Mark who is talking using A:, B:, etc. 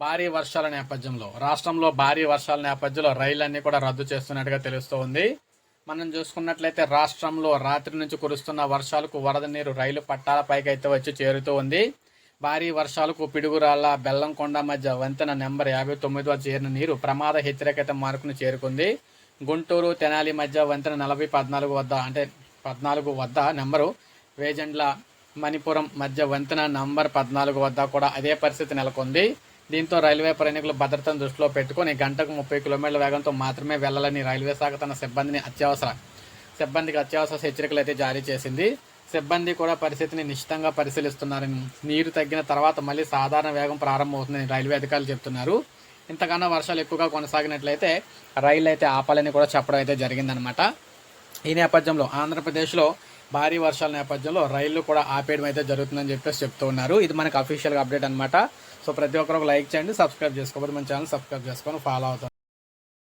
A: భారీ వర్షాల నేపథ్యంలో రాష్ట్రంలో భారీ వర్షాల నేపథ్యంలో రైళ్ళన్నీ కూడా రద్దు చేస్తున్నట్టుగా తెలుస్తూ ఉంది మనం చూసుకున్నట్లయితే రాష్ట్రంలో రాత్రి నుంచి కురుస్తున్న వర్షాలకు వరద నీరు రైలు పట్టాల పైకి అయితే వచ్చి చేరుతూ ఉంది భారీ వర్షాలకు పిడుగురాళ్ళ బెల్లంకొండ మధ్య వంతెన నెంబర్ యాభై తొమ్మిది వద్ద చేరిన నీరు ప్రమాద హెచ్చరికత మార్కును చేరుకుంది. గుంటూరు తెనాలి మధ్య వంతెన నలభై పద్నాలుగు వద్ద అంటే పద్నాలుగు వద్ద నెంబరు వేజెండ్ల మణిపురం మధ్య వంతెన నంబర్ పద్నాలుగు వద్ద కూడా అదే పరిస్థితి నెలకొంది. దీంతో రైల్వే ప్రయాణికుల భద్రతను దృష్టిలో పెట్టుకుని గంటకు ముప్పై కిలోమీటర్ల వేగంతో మాత్రమే వెళ్ళాలని రైల్వే శాఖ తన సిబ్బందిని అత్యవసర సిబ్బందికి అత్యవసర హెచ్చరికలు అయితే జారీ చేసింది. సిబ్బంది కూడా పరిస్థితిని నిశ్చితంగా పరిశీలిస్తున్నారని నీరు తగ్గిన తర్వాత మళ్ళీ సాధారణ వేగం ప్రారంభమవుతుందని రైల్వే అధికారులు చెప్తున్నారు ఇంతకన్నా వర్షాలు ఎక్కువగా కొనసాగినట్లయితే రైలు అయితే ఆపాలని కూడా చెప్పడం అయితే జరిగిందనమాట ఈ నేపథ్యంలో ఆంధ్రప్రదేశ్లో భారీ వర్షాల నేపథ్యంలో రైళ్ళు కూడా ఆపేయడం అయితే జరుగుతుందని చెప్పేసి చెప్తూ ఉన్నారు. ఇది మనకు అఫీషియల్గా అప్డేట్ అనమాట సో ప్రతి ఒక్కరు లైక్ చేయండి సబ్స్క్రైబ్ చేసుకోకపోతే మన ఛానల్ సబ్స్క్రైబ్ చేసుకొని ఫాలో అవుతాం